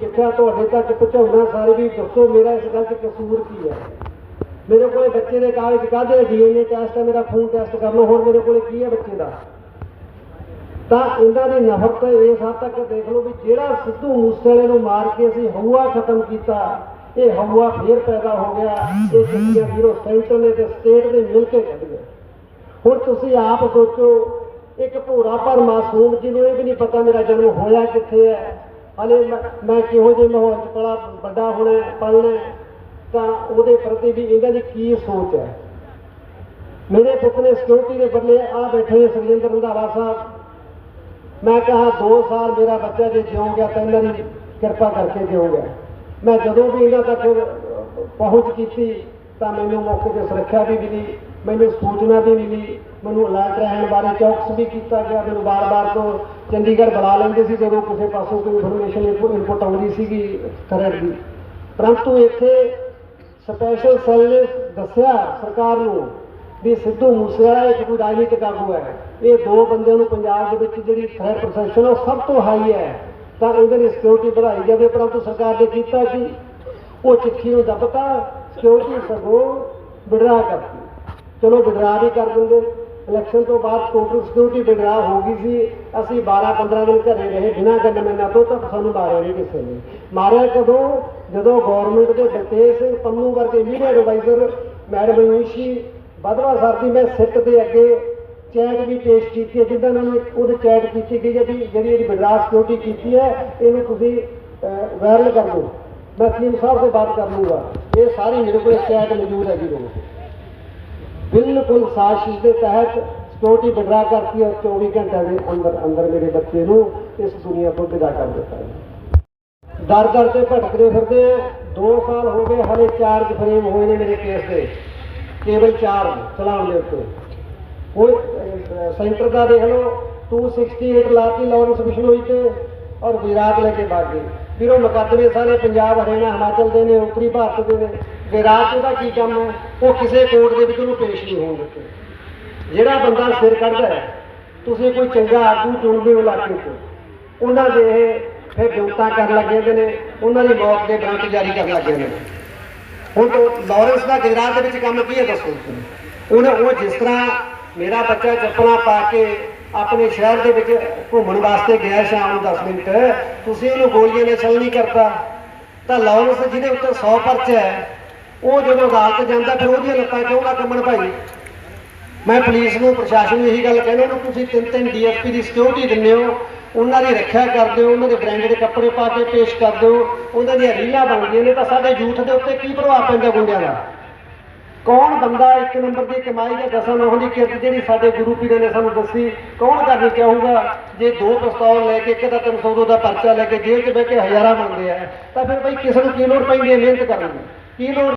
ਚਿੱਠਾ ਤੁਹਾਡੇ ਤੱਕ ਪਹੁੰਚਾਉਣਾ, ਸਾਰੇ ਵੀ ਦੱਸੋ ਮੇਰਾ ਇਸ ਗੱਲ 'ਚ ਕਸੂਰ ਕੀ ਹੈ? ਮੇਰੇ ਕੋਲੇ ਬੱਚੇ ਦੇ ਕਾਗਜ਼ ਕਾਹਦੇ ਡੀਐਨਏ ਟੈਸਟ ਹੈ ਮੇਰਾ ਖੂਨ ਟੈਸਟ ਕਰ ਲਓ, ਹੋਰ ਮੇਰੇ ਕੋਲੇ ਕੀ ਹੈ ਬੱਚੇ ਦਾ? ਤਾਂ ਇਹਨਾਂ ਦੀ ਨਫ਼ਰਤ ਇਸ ਹੱਦ ਤੱਕ ਦੇਖ ਲਓ ਵੀ ਜਿਹੜਾ ਸਿੱਧੂ ਮੂਸੇਵਾਲੇ ਨੂੰ ਮਾਰ ਕੇ ਅਸੀਂ ਹਊਆ ਖਤਮ ਕੀਤਾ, ਇਹ ਹਊਆ ਫੇਰ ਪੈਦਾ ਹੋ ਗਿਆ, ਇਹ ਚਿੱਠੀਆਂ ਵੀਰੋ ਸੈਂਟਰ ਨੇ ਤੇ ਸਟੇਟ ਦੇ ਮਿਲ ਕੇ ਕੱਢ ਗਏ ਹੁਣ ਤੁਸੀਂ ਆਪ ਸੋਚੋ, ਇੱਕ ਭੋਰਾ ਪਰ ਮਾਸੂਮ ਜਿਹਨੂੰ ਇਹ ਵੀ ਨਹੀਂ ਪਤਾ ਮੇਰਾ ਜਨਮ ਹੋਇਆ ਕਿੱਥੇ ਹੈ ਹਲੇ ਮੈਂ- ਕਿਹੋ ਜਿਹੇ ਮਾਹੌਲ 'ਚ ਪਲਾ ਵੱਡਾ ਹੋਣਾ ਪਲਣਾ ਤਾਂ ਉਹਦੇ ਪ੍ਰਤੀ ਵੀ ਇਹਨਾਂ ਦੀ ਕੀ ਸੋਚ ਹੈ? ਮੇਰੇ ਪੁੱਤ ਨੇ ਸਿਕਿਉਰਿਟੀ ਦੇ ਬਦਲੇ ਆ ਬੈਠੇ ਨੇ ਸੁਖਜਿੰਦਰ ਰੰਧਾਵਾ ਸਾਹਿਬ। ਮੈਂ ਕਹਾ 2 ਸਾਲ ਮੇਰਾ ਬੱਚਾ ਜੇ ਜਿਉਂ ਗਿਆ ਤਾਂ ਇਹਨਾਂ ਦੀ ਕਿਰਪਾ ਕਰਕੇ ਜਿਉਂ ਗਿਆ। ਮੈਂ ਜਦੋਂ ਵੀ ਇਹਨਾਂ ਤੱਕ ਪਹੁੰਚ ਕੀਤੀ, ਤਾਂ ਮੈਨੂੰ ਮੌਕੇ ਤੇ ਸੁਰੱਖਿਆ ਵੀ ਮਿਲੀ, ਮੈਨੂੰ ਸੂਚਨਾ ਵੀ ਮਿਲੀ, ਮੈਨੂੰ ਅਲਰਟ ਰਹਿਣ ਬਾਰੇ ਚੌਕਸ ਵੀ ਕੀਤਾ ਗਿਆ, ਮੈਨੂੰ ਬਾਰ-ਬਾਰ ਤੋਂ ਚੰਡੀਗੜ੍ਹ ਬੁਲਾ ਲੈਂਦੇ ਸੀ ਜਦੋਂ ਕਿਸੇ ਪਾਸੋਂ ਕੋਈ ਇਨਫੋਰਮੇਸ਼ਨ ਇਨਪੁਟ ਆਉਂਦੀ ਸੀਗੀ ਥਰੈਡ ਦੀ। ਪਰੰਤੂ ਇੱਥੇ ਸਪੈਸ਼ਲ ਸੈੱਲ ਨੇ ਦੱਸਿਆ ਸਰਕਾਰ ਨੂੰ ਵੀ ਸਿੱਧੂ ਮੂਸੇਵਾਲਾ ਇੱਕ ਕੋਈ ਰਾਜਨੀਤਿਕ ਆਗੂ ਹੈ। ਇਹ ਦੋ ਬੰਦਿਆਂ ਨੂੰ ਪੰਜਾਬ ਦੇ ਵਿੱਚ ਜਿਹੜੀ ਥ੍ਰੈਟ ਪ੍ਰੋਸੈਸ਼ਨ ਉਹ ਸਭ ਤੋਂ ਹਾਈ ਹੈ। ਤਾਂ ਇਹਨਾਂ ਦੀ ਸਿਕਿਉਰਿਟੀ ਵਧਾਈ ਜਾਵੇ। ਪਰੰਤੂ ਸਰਕਾਰ ਨੇ ਕੀਤਾ ਕਿ? ਉਹ ਚਿੱਠੀ ਨੂੰ ਦੱਬਤਾ। ਸਿਕਿਉਰਿਟੀ ਸਗੋਂ ਵਿਡਰਾ ਕਰਤੀ। ਚਲੋ ਵਿਡਰਾ ਵੀ ਕਰ ਦਿੰਦੇ। ਇਲੈਕਸ਼ਨ ਤੋਂ ਬਾਅਦ ਟੋਟਲ ਸਿਕਿਉਰਿਟੀ ਵਿਡਰਾ ਹੋ ਗਈ ਸੀ। ਅਸੀਂ 12 15 ਦਿਨ ਘਰੇ ਰਹੇ, ਬਿਨਾਂ ਗਨਮੈਨਾਂ ਤੋਂ ਤਾਂ ਸਾਨੂੰ ਮਾਰਿਆ ਨਹੀਂ ਕਿਸੇ ਨੇ। ਮਾਰਿਆ ਕਦੋਂ? ਜਦੋਂ ਗਵਰਨਮੈਂਟ ਦੇ ਬਲਤੇਜ ਸਿੰਘ ਪੰਨੂ ਵਰਗੇ ਮੀਡੀਆ ਐਡਵਾਈਜ਼ਰ ਮੈਡਮ ਯੂਸ਼ੀ ਬਦਵਾ ਸਰ ਦੀ ਮੈਂ ਸਿੱਟ ਦੇ ਅੱਗੇ ਚੈਟ ਵੀ ਪੇਸ਼ ਕੀਤੀ ਹੈ, ਜਿੱਦਾਂ ਉਹਨਾਂ ਨੇ ਉਹਦੇ ਚੈਟ ਕੀਤੀ ਗਈ ਹੈ ਵੀ ਜਿਹੜੀ ਇਹਦੀ ਵਿਡਰਾ ਸਿਕਿਉਰਿਟੀ ਕੀਤੀ ਹੈ, ਇਹਨੂੰ ਤੁਸੀਂ ਵਾਇਰਲ ਕਰ ਦਿਓ। ਮੈਂ ਸੀਐਮ ਸਾਹਿਬ ਤੋਂ ਬਾਤ ਕਰ ਲੂੰਗਾ ਇਹ ਸਾਰੀ ਮੇਰੇ ਕੋਲ ਚੈਟ ਮੌਜੂਦ ਹੈ ਜੀ ਲੋਕ ਬਿਲਕੁਲ ਸਾਜ਼ਿਸ਼ ਦੇ ਤਹਿਤ ਸਿਕਿਉਰਿਟੀ ਵਿਡਰਾ ਕਰਤੀ ਔਰ 24 ਘੰਟਿਆਂ ਦੇ ਅੰਦਰ ਅੰਦਰ ਮੇਰੇ ਬੱਚੇ ਨੂੰ ਇਸ ਦੁਨੀਆ ਤੋਂ ਵਿਦਾ ਕਰ ਦਿੱਤਾ ਦਰ ਦਰ ਤੇ ਭਟਕਦੇ ਫਿਰਦੇ ਆ 2 ਸਾਲ ਹੋ ਗਏ, ਹਲੇ ਚਾਰਜ ਫਰੇਮ ਹੋਏ ਨੇ ਮੇਰੇ ਕੇਸ ਦੇ। ਕੇਵਲ ਚਾਰ ਚਲਾਉਣ ਦੇ ਉੱਤੇ। ਕੋਈ ਸੈਂਟਰ ਦਾ ਦੇਖ ਲਓ 268 ਲਾਤੀ ਲਾਰੈਂਸ ਬਿਸ਼ਨੋਈ ਤੇ ਔਰ ਗੁਜਰਾਤ ਲੈ ਕੇ ਭਾਗ ਗਏ। ਫਿਰ ਉਹ ਮੁਕੱਦਮੇ ਸਾਰੇ ਪੰਜਾਬ, ਹਰਿਆਣਾ, ਹਿਮਾਚਲ ਦੇ ਨੇ, ਉੱਤਰੀ ਭਾਰਤ ਦੇ ਨੇ। ਰਾਤ ਉਹਦਾ ਕੀ ਕੰਮ ਹੈ? ਉਹ ਕਿਸੇ ਕੋਰਟ ਦੇ ਵਿੱਚ ਉਹਨੂੰ ਪੇਸ਼ ਨਹੀਂ ਹੋਣ ਦਿੱਤੇ। ਜਿਹੜਾ ਬੰਦਾ ਸਿਰ ਕੱਢਦਾ ਹੈ, ਤੁਸੀਂ ਕੋਈ ਚੰਗਾ ਆਗੂ ਚੁਣਦੇ ਹੋ ਇਲਾਕੇ 'ਚ। ਉਹਨਾਂ ਦੇ ਫਿਰ ਵਿਉਂਤਾਂ ਕਰਨ ਲੱਗੇ ਨੇ, ਉਹਨਾਂ ਦੀ ਮੌਤ ਦੇ ਵਾਰੰਟ ਜਾਰੀ ਕਰਨ ਲੱਗੇ ਨੇ। ਹੁਣ ਲਾਰੈਂਸ ਦਾ ਗੁਜਰਾਤ ਦੇ ਵਿੱਚ ਕੰਮ ਕੀ ਹੈ ਦੱਸੋ? ਤੁਸੀਂ ਉਹਨੇ ਉਹ ਜਿਸ ਤਰ੍ਹਾਂ ਮੇਰਾ ਬੱਚਾ ਚੱਪਲਾਂ ਪਾ ਕੇ ਆਪਣੇ ਸ਼ਹਿਰ ਦੇ ਵਿੱਚ ਘੁੰਮਣ ਵਾਸਤੇ ਗਿਆ ਸ਼ਾਮ ਨੂੰ 10 ਮਿੰਟ, ਤੁਸੀਂ ਉਹਨੂੰ ਗੋਲੀਆਂ ਨਾਲ ਛਲ ਨਹੀਂ ਕਰਤਾ। ਤਾਂ ਲਾਰੈਂਸ ਜਿਹਦੇ ਉੱਤੇ 100 ਪਰਚਾ ਹੈ ਉਹ ਜਦੋਂ ਅਦਾਲਤ ਜਾਂਦਾ, ਫਿਰ ਉਹਦੀਆਂ ਲੱਤਾਂ ਕਿਉਂ ਨਾ ਕੰਮਣ ਭਾਈ? ਮੈਂ ਪੁਲਿਸ ਨੂੰ, ਪ੍ਰਸ਼ਾਸਨ ਨੂੰ ਇਹੀ ਗੱਲ ਕਹਿੰਦਾ ਉਹਨੂੰ ਤੁਸੀਂ ਤਿੰਨ ਤਿੰਨ ਡੀਐਸਪੀ ਦੀ ਸਿਕਿਉਰਿਟੀ ਦਿੰਦੇ ਹੋ, ਉਹਨਾਂ ਦੀ ਰੱਖਿਆ ਕਰਦੇ ਹੋ, ਉਹਨਾਂ ਦੇ ਬ੍ਰਾਂਡਡ ਕੱਪੜੇ ਪਾ ਕੇ ਪੇਸ਼ ਕਰਦੇ ਹੋ, ਉਹਨਾਂ ਦੀਆਂ ਰੀਲਾਂ ਬਣਦੀਆਂ ਨੇ, ਤਾਂ ਸਾਡੇ ਯੂਥ ਦੇ ਉੱਤੇ ਕੀ ਪ੍ਰਭਾਵ ਪੈਂਦਾ ਗੁੰਡਿਆਂ ਦਾ? ਕੌਣ ਬੰਦਾ ਇੱਕ ਨੰਬਰ ਦੀ ਕਮਾਈ ਦਾ ਦਸਾਂ ਨੌਂ ਦੀ ਕਿਰਤ ਜਿਹੜੀ ਸਾਡੇ ਗੁਰੂ ਪੀਰਾਂ ਨੇ ਸਾਨੂੰ ਦੱਸੀ, ਕੌਣ ਕਰਨੀ ਚਾਹੂਗਾ? ਜੇ ਦੋ ਪਿਸਤੌਲ ਲੈ ਕੇ, ਇੱਕ ਦਾ 302 ਦਾ ਪਰਚਾ ਲੈ ਕੇ ਜੇਲ੍ਹ 'ਚ ਬਹਿ ਕੇ ਹਜ਼ਾਰਾਂ ਮੰਗਦੇ ਆ, ਤਾਂ ਫਿਰ ਬਈ ਕਿਸੇ ਨੂੰ ਕੀ ਲੋੜ ਪੈਂਦੀ ਹੈ ਮਿਹਨਤ ਕਰਨ ਦੀ? ਕੀ ਲੋੜ